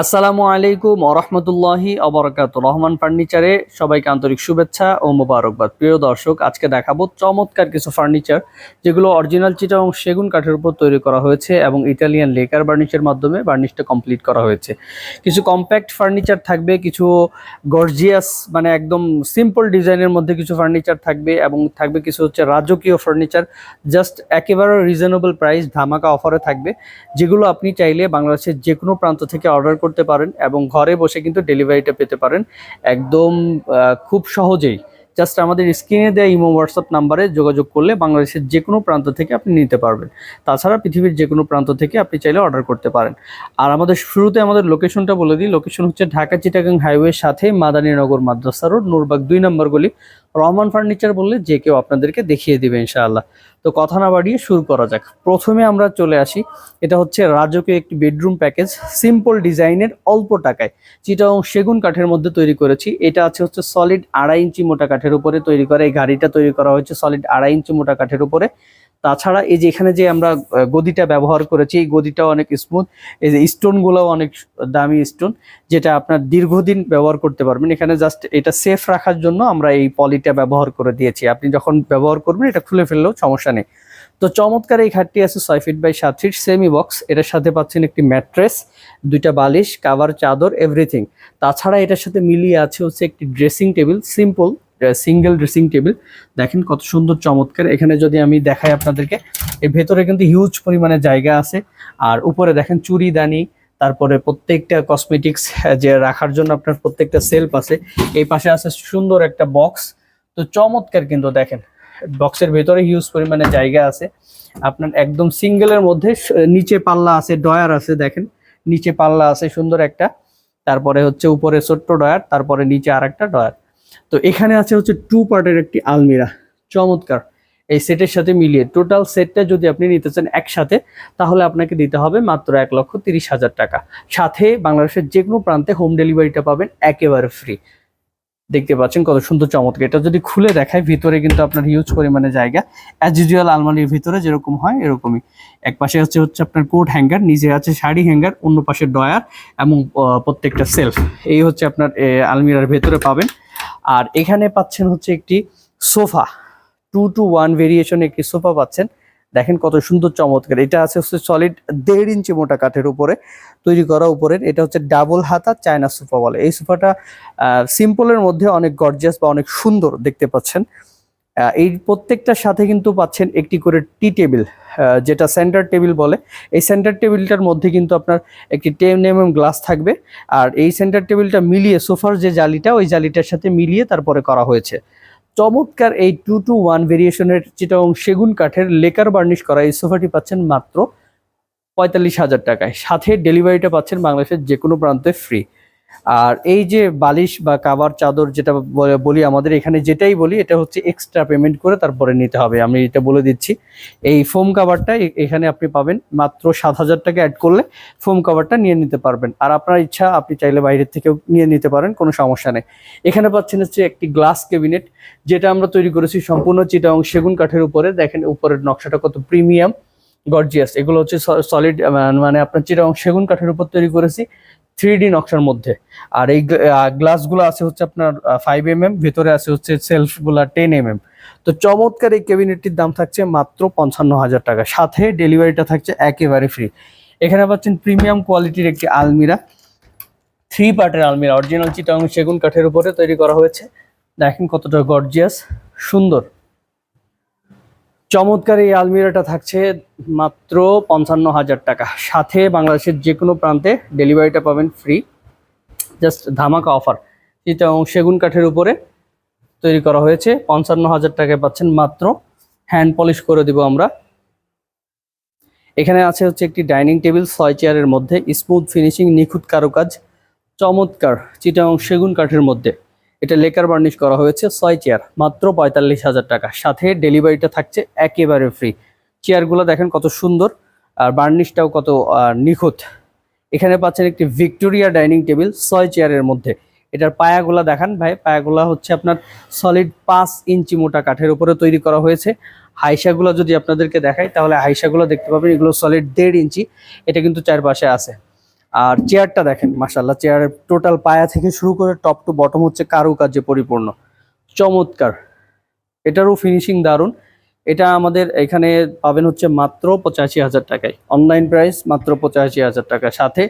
আসসালামু আলাইকুম ওরহমতুল্লাহি অবরাকাত রহমান ফার্নিচারে সবাইকে আন্তরিক শুভেচ্ছা ও মোবারকবাদ। প্রিয় দর্শক, আজকে দেখাবো চমৎকার কিছু ফার্নিচার, যেগুলো অরিজিনাল চিটা এবং সেগুন কাঠের উপর তৈরি করা হয়েছে এবং ইটালিয়ান লেকার বার্নিশের মাধ্যমে বার্নিশটা কমপ্লিট করা হয়েছে। কিছু কম্প্যাক্ট ফার্নিচার থাকবে, কিছু গর্জিয়াস মানে একদম সিম্পল ডিজাইনের মধ্যে কিছু ফার্নিচার থাকবে এবং থাকবে কিছু হচ্ছে রাজকীয় ফার্নিচার, জাস্ট একেবারে রিজনেবল প্রাইস ধামাকা অফারে থাকবে, যেগুলো আপনি চাইলে বাংলাদেশের যে কোনো প্রান্ত থেকে অর্ডার করতে পারেন এবং ঘরে বসে কিন্তু ডেলিভারিটা পেতে পারেন। একদম খুব সহজেই। জাস্ট আমাদের স্ক্রিনে দেওয়া ইমো হোয়াটসঅ্যাপ নাম্বারে যোগাযোগ করলে বাংলাদেশের যে কোনো প্রান্ত থেকে আপনি নিতে পারবেন। তাছাড়া পৃথিবীর যে কোনো প্রান্ত থেকে আপনি চাইলে অর্ডার করতে পারেন। আর আমাদের শুরুতে আমাদের লোকেশনটা বলে দিই। লোকেশন হচ্ছে ঢাকা চিটাগাং হাইওয়ের সাথে মাদানীনগর মাদ্রাসা রোড নূরবাগ দুই নম্বর গলি। রহমান ফার্নিচার বললে যে কেউ আপনাদেরকে দেখিয়ে দিবে ইনশাআল্লাহ। তো কথা না বাড়িয়ে শুরু করা যাক। প্রথমে আমরা চলে আসি। এটা হচ্ছে রাজকীয় একটি বেডরুম প্যাকেজ, সিম্পল ডিজাইনের অল্প টাকায়। চিটাং সেগুন কাঠের মধ্যে তৈরি করেছি। এটা আছে হচ্ছে সলিড আড়াই ইঞ্চি মোটা কাঠের উপরে তৈরি করা। এই গাড়িটা তৈরি করা হয়েছে সলিড আড়াই ইঞ্চি মোটা কাঠের উপরে। তাছাড়া এই যে এখানে যে আমরা গদিটা ব্যবহার করেছি, এই গদিটাও অনেক স্মুথ এই যে স্টোনগুলোও অনেক দামি স্টোন যেটা আপনার দীর্ঘদিন ব্যবহার করতে পারবেন। এখানে জাস্ট এটা সেফ রাখার জন্য আমরা এই পলিটা ব্যবহার করে দিয়েছি। আপনি যখন ব্যবহার করবেন, এটা খুলে ফেললেও সমস্যা নেই। তো চমৎকার এই খাটটি আছে ছয় ফিট বাই সাত ফিট সেমি বক্স এটার সাথে পাচ্ছেন একটি ম্যাট্রেস দুইটা বালিশ কাভার চাদর এভরিথিং তাছাড়া এটার সাথে মিলিয়ে আছে হচ্ছে একটি dressing table simple single dressing table দেখেন কত সুন্দর, চমৎকার। এখানে যদি আমি দেখাই আপনাদেরকে, এর ভেতরে কিন্তু হিউজ পরিমাণে জায়গা আছে। আর উপরে দেখেন চুরিদানি তারপরে প্রত্যেকটা কসমেটিক্স যে রাখার জন্য আপনার প্রত্যেকটা সেলফ আছে। এই পাশে আছে সুন্দর একটা বক্স তো চমৎকার কিন্তু দেখেন বক্সের ভেতরে হিউজ পরিমাণে জায়গা আছে। আপনার একদম সিঙ্গেলের মধ্যে নিচে পাল্লা আছে ডয়ার আছে দেখেন। নিচে পাল্লা আছে সুন্দর একটা। তারপরে হচ্ছে উপরে ছোট্ট ডয়ার তারপরে নিচে আর একটা ডয়ার তো এখানে আছে হচ্ছে টু পার্টের একটি আলমিরা। চমৎকার। এই সেটের সাথে মিলিয়ে টোটাল সেটটা যদি আপনি নিতে চান একসাথে, তাহলে আপনাকে দিতে হবে মাত্র এক লক্ষ তিরিশ হাজার টাকা। সাথে বাংলাদেশের যে কোনো প্রান্তে হোম ডেলিভারিটা পাবেন একেবারে ফ্রি দেখতে পাচ্ছেন কত সুন্দর চমৎকার। এটা যদি খুলে দেখায়, ভিতরে কিন্তু আপনার হিউজ পরিমাণে জায়গা। অ্যাজ ইউজুয়াল আলমারির ভিতরে যেরকম হয়, এরকমই। এক পাশে হচ্ছে হচ্ছে আপনার কোট হ্যাঙ্গার নিজে আছে শাড়ি হ্যাঙ্গার অন্য পাশে ডয়ার এবং প্রত্যেকটা সেলফ এই হচ্ছে আপনার আলমিরার ভেতরে পাবেন। আর এখানে পাচ্ছেন হচ্ছে একটি sofa two two one variation একটি সোফা পাচ্ছেন। দেখেন কত সুন্দর, চমৎকার। এটা আছে হচ্ছে সলিড দেড় ইঞ্চি মোটা কাঠের উপরে তৈরি করা উপরের। এটা হচ্ছে ডাবল হাতা চায়না সোফা বলে। এই সোফাটা সিম্পলের মধ্যে অনেক গর্জিয়াস বা অনেক সুন্দর দেখতে পাচ্ছেন। এই প্রত্যেকটার সাথে কিন্তু পাচ্ছেন একটি করে টি টেবিল যেটা সেন্টার টেবিল বলে। এই সেন্টার টেবিলটার মধ্যে কিন্তু আপনার একটি টেন এম গ্লাস থাকবে। আর এই সেন্টার টেবিলটা মিলিয়ে সোফার যে জালিটা, ওই জালিটার সাথে মিলিয়ে তারপরে করা হয়েছে। চমৎকার এই টু টু ওয়ান ভেরিয়েশনের চিটাং সেগুন কাঠের লেকার বার্নিশ করা, এই সোফাটি পাচ্ছেন মাত্র পঁয়তাল্লিশ হাজার টাকায়। সাথে ডেলিভারিটা পাচ্ছেন বাংলাদেশের যে কোনো প্রান্তে ফ্রি আর এই যে বালিশ বা কাবার চাদর যেটা বলি আমাদের এখানে যেটাই বলি, এটা হচ্ছে এক্সট্রা পেমেন্ট করে তারপরে নিতে হবে। আমি এটা বলে দিচ্ছি। এই ফোম কাভারটা এখানে আপনি পাবেন মাত্র সাত হাজার টাকা অ্যাড করলে ফোম কাভারটা নিয়ে নিতে পারবেন। আর আপনার ইচ্ছা, আপনি চাইলে বাইরের থেকেও নিয়ে নিতে পারেন, কোনো সমস্যা নেই। এখানে পাচ্ছেন হচ্ছে একটি গ্লাস ক্যাবিনেট যেটা আমরা তৈরি করেছি সম্পূর্ণ চিটা চিটাং সেগুন কাঠের উপরে। দেখেন উপরের নকশাটা কত প্রিমিয়াম গর্জিয়াস এগুলো হচ্ছে সলিড মানে আপনার চিটাং সেগুন কাঠের উপর তৈরি করেছি। থ্রি ডি নকশার মধ্যে। আর এই গ্লাসগুলো আছে হচ্ছে আপনার ফাইভ এম এম ভেতরে আছে হচ্ছে সেলফগুলা টেন এম এম তো চমৎকার এই ক্যাবিনেটটির দাম থাকছে মাত্র পঞ্চান্ন হাজার টাকা। সাথে ডেলিভারিটা থাকছে একেবারে ফ্রি এখানে পাচ্ছেন প্রিমিয়াম কোয়ালিটির একটি আলমিরা। থ্রি পার্টের আলমিরা অরিজিনাল চিটাং সেগুন কাঠের উপরে তৈরি করা হয়েছে। দেখেন কতটা গর্জিয়াস সুন্দর। চমৎকার এই আলমিরাটা থাকছে মাত্র পঞ্চান্ন হাজার টাকা। সাথে বাংলাদেশের যে কোনো প্রান্তে ডেলিভারিটা পাবেন ফ্রি। জাস্ট ধামাকা অফার। এবং সেগুন কাঠের উপরে তৈরি করা হয়েছে। পঞ্চান্ন হাজার টাকায় পাচ্ছেন মাত্র। হ্যান্ড পলিশ করে দিব আমরা। এখানে আছে হচ্ছে একটি ডাইনিং টেবিল, ছয় চেয়ারের মধ্যে। স্মুথ ফিনিশিং, নিখুঁত কারুকাজ। চমৎকার। চিটাং সেগুন কাঠের মধ্যে। এটা লেকার বার্নিশ করা হয়েছে ছয় চেয়ার, মাত্র পঁয়তাল্লিশ হাজার টাকা। সাথে ডেলিভারিটা থাকছে একেবারে ফ্রি। চেয়ারগুলো দেখেন কত সুন্দর, আর বার্নিশটাও কত নিখুঁত। এখানে পাচ্ছেন একটি ভিক্টোরিয়া ডাইনিং টেবিল ছয় চেয়ারের মধ্যে। এটার পায়াগুলা দেখান ভাই, পায়াগুলা হচ্ছে আপনার সলিড পাঁচ ইঞ্চি মোটা কাঠের উপরে তৈরি করা হয়েছে। হাইসাগুলো যদি আপনাদেরকে দেখাই, তাহলে হাইসাগুলো দেখতে পাবেন, এগুলো সলিড দেড় ইঞ্চি। এটা কিন্তু চারপাশে আছে। আর চেয়ারটা দেখেন মাসাল্লাহ চেয়ারের টোটাল পায়া থেকে শুরু করে টপ টু বটম হচ্ছে কারুকার্যে পরিপূর্ণ। চমৎকার। এটারও ফিনিশিং দারুণ। এটা আমাদের এখানে পাবেন হচ্ছে মাত্র পঁচাশি হাজার টাকায়। অনলাইন প্রাইস মাত্র পঁচাশি হাজার টাকা সাথে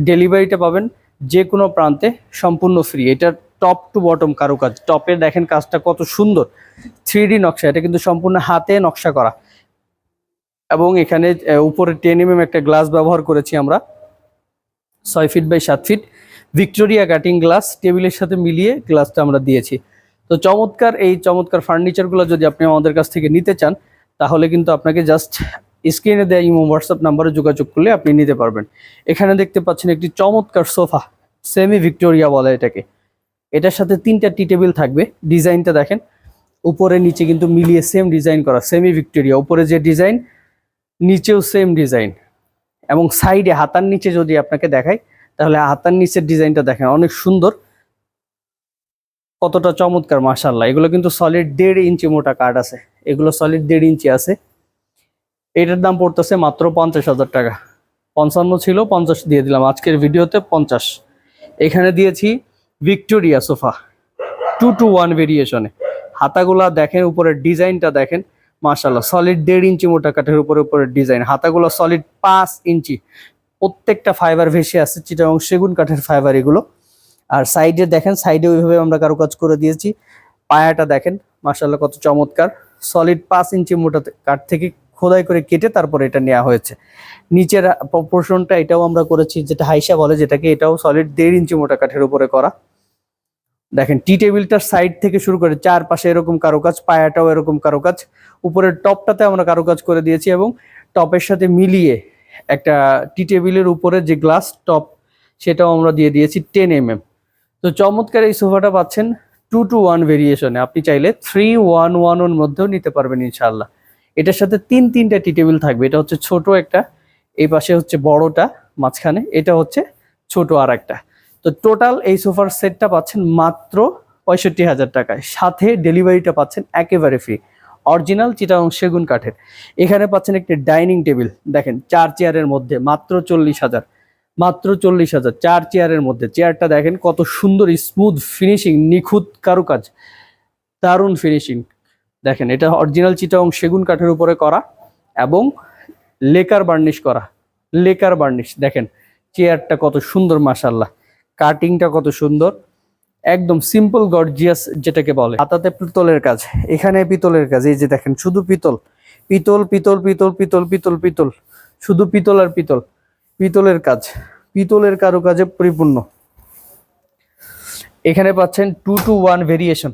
ডেলিভারিটা পাবেন যে কোনো প্রান্তে সম্পূর্ণ ফ্রি এটা টপ টু বটম কারুকাজ টপে দেখেন কাজটা কত সুন্দর। থ্রি নকশা। এটা কিন্তু সম্পূর্ণ হাতে নকশা করা। এবং এখানে উপরে টেন এম একটা গ্লাস ব্যবহার করেছি আমরা। ছয় ফিট বাই সাত ফিট ভিক্টোরিয়া কাটিং গ্লাস টেবিলের সাথে মিলিয়ে গ্লাসটা আমরা দিয়েছি। তো চমৎকার এই চমৎকার ফার্নিচারগুলো যদি আপনি আমাদের কাছ থেকে নিতে চান, তাহলে কিন্তু আপনাকে জাস্ট স্ক্রিনে দেওয়া ইমো হোয়াটসঅ্যাপ নাম্বারে যোগাযোগ করলে আপনি নিতে পারবেন। এখানে দেখতে পাচ্ছেন একটি চমৎকার সোফা সেমি ভিক্টোরিয়া বলে এটাকে। এটার সাথে তিনটা টি টেবিল থাকবে, ডিজাইনটা দেখেন। উপরে, নিচে কিন্তু মিলিয়ে সেম ডিজাইন করা সেমি ভিক্টোরিয়া উপরে যে ডিজাইন নিচেও সেম ডিজাইন এবং সাইডে হাতার নিচে যদি আপনাকে দেখাই, তাহলে হাতার নিচের ডিজাইনটা দেখেন, অনেক সুন্দর। কতটা চমৎকার মাশাল্লাহ এগুলো কিন্তু সলিড দেড় ইঞ্চি মোটা কাঠ আছে। এগুলো সলিড দেড় ইঞ্চি আছে। এটার দাম পড়তেছে মাত্র পঞ্চাশ হাজার টাকা। পঞ্চান্ন ছিল, পঞ্চাশ দিয়ে দিলাম। আজকের ভিডিওতে পঞ্চাশ। এখানে দিয়েছি Victoria sofa two two one ভেরিয়েশনে হাতাগুলা দেখেন, উপরের ডিজাইনটা দেখেন। মাশাল্লাহ সলিড দেড় ইঞ্চি মোটা কাঠের উপরে উপরে ডিজাইন হাতাগুলো সলিড পাঁচ ইঞ্চি। প্রত্যেকটা ফাইবার ভেসে আছে চিটাং সেগুন কাঠের ফাইবার এগুলো। আর সাইডে দেখেন সাইডে ওইভাবে আমরা কারুকাজ করে দিয়েছি। পায়াটা দেখেন মাশাল্লাহ কত চমৎকার। সলিড পাঁচ ইঞ্চি মোটা কাঠ থেকে খোদাই করে কেটে তারপরে এটা নেওয়া হয়েছে। নিচের পোর্শনটা এটাও আমরা করেছি, যেটা হাইসা বলে, যেটাকে এটাও সলিড দেড় ইঞ্চি মোটা কাঠের উপরে করা। দেখেন, টি টেবিলটার সাইড থেকে শুরু করে চারপাশে এরকম কারুকাজ, পায়াটাও এরকম কারুকাজ। উপরের টপটাতে আমরা কারুকাজ করে দিয়েছি এবং টপের সাথে মিলিয়ে একটা টি টেবিলের উপরে যে গ্লাস টপ সেটাও আমরা দিয়ে দিয়েছি টেন এম এম তো চমৎকার এই সোফাটা পাচ্ছেন টু টু ওয়ান ভেরিয়েশনে আপনি চাইলে থ্রি ওয়ান ওয়ান ওর মধ্যেও নিতে পারবেন ইনশাল্লাহ এটার সাথে তিন, তিনটা টি টেবিল থাকবে। এটা হচ্ছে ছোট একটা, এই পাশে হচ্ছে বড়টা, মাঝখানে। এটা হচ্ছে ছোট আর একটা তো টোটাল এই সোফার সেটটা পাচ্ছেন মাত্র পঁয়ষট্টি হাজার টাকায়। সাথে ডেলিভারিটা পাচ্ছেন একেবারে ফ্রি অরিজিনাল চিটাং সেগুন কাঠের। এখানে পাচ্ছেন একটি ডাইনিং টেবিল। দেখেন, চার চেয়ারের মধ্যে মাত্র চল্লিশ হাজার। মাত্র চল্লিশ হাজার চার চেয়ারের মধ্যে। চেয়ারটা দেখেন কত সুন্দর স্মুথ ফিনিশিং নিখুঁত কারুকাজ। দারুণ ফিনিশিং দেখেন, এটা অরিজিনাল চিটাং সেগুন কাঠের উপরে করা এবং লেকার বার্নিশ করা। Lacquer varnish. দেখেন, চেয়ারটা কত সুন্দর মাসাল্লাহ কাটিংটা কত সুন্দর। একদম সিম্পল গর্জিয়াস যেটাকে বলে। হাতাতে পিতলের কাজ, এখানে পিতলের কাজ, এই যে দেখেন, শুধু পিতল। পিতল পিতল পিতল পিতল পিতল পিতল। শুধু পিতল আর পিতল। পিতলের কাজ, পিতলের কারুকাজে পরিপূর্ণ। এখানে পাচ্ছেন two two one variation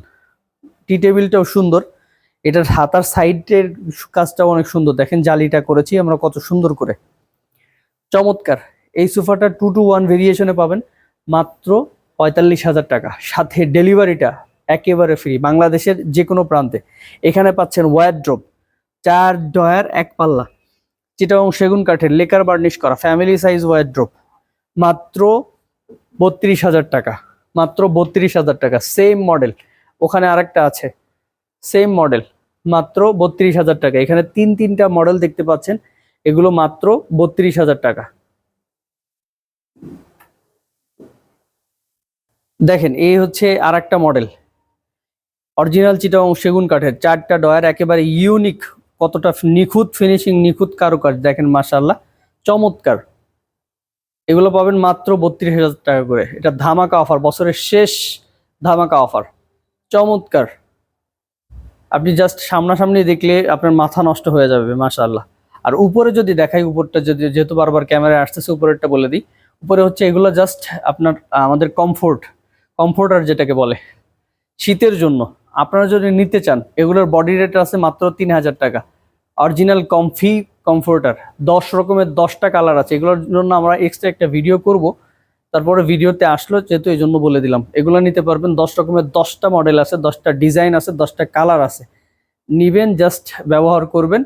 tea টেবিলটাও সুন্দর। এটার হাতার সাইডের কাজটাও অনেক সুন্দর। দেখেন, জালিটা করেছি আমরা কত সুন্দর করে। চমৎকার। এই সোফাটা টু টু ওয়ান ভেরিয়েশনে পাবেন। মাত্র পঁয়তাল্লিশ হাজার টাকা। সাথে ডেলিভারিটা একেবারে ফ্রি বাংলাদেশের যে কোনো প্রান্তে। এখানে পাচ্ছেন ওয়ারড্রপ চার ডয়ার, এক পাল্লা। চিটাং সেগুন কাঠের লেকার বার্নিশ করা ফ্যামিলি সাইজ ওয়ারড্রপ মাত্র বত্রিশ হাজার টাকা। মাত্র বত্রিশ হাজার টাকা সেম মডেল ওখানে আরেকটা আছে সেম মডেল মাত্র বত্রিশ হাজার টাকা। এখানে তিন তিনটা মডেল দেখতে পাচ্ছেন, এগুলো মাত্র বত্রিশ হাজার টাকা। দেখেন, এই হচ্ছে আর একটা মডেল অরিজিনাল চিটাং সেগুন কাঠের চারটা ডয়ার, একেবারে ইউনিক কতটা নিখুঁত ফিনিশিং নিখুঁত কারুকাজ দেখেন মাশাল্লাহ চমৎকার। এগুলো পাবেন মাত্র বত্রিশ হাজার টাকা করে। এটা ধামাকা অফার বছরের শেষ ধামাকা অফার চমৎকার। আপনি জাস্ট সামনাসামনি দেখলে আপনার মাথা নষ্ট হয়ে যাবে মাশাল্লাহ আর উপরে যদি দেখাই, উপরটা যদি, যেহেতু বারবার ক্যামেরায় আসতেছে, উপরেরটা বলে দিই। উপরে হচ্ছে এগুলো জাস্ট আপনার, আমাদের কমফোর্ট কমফোর্টার যেটাকে বলে, শীতের জন্য। আপনারা যদি নিতে চান, এগুলোর বডি রেট আছে মাত্র তিন হাজার টাকা। অরিজিনাল কমফি কমফোর্টার দশ রকমের দশটা কালার আছে। এগুলোর জন্য আমরা এক্সট্রা একটা ভিডিও করব। তারপরে ভিডিওতে আসলো, যেহেতু এই জন্য বলে দিলাম। এগুলো নিতে পারবেন, দশ রকমের দশটা মডেল আছে, দশটা ডিজাইন আছে, দশটা কালার আছে। নিবেন জাস্ট ব্যবহার করবেন।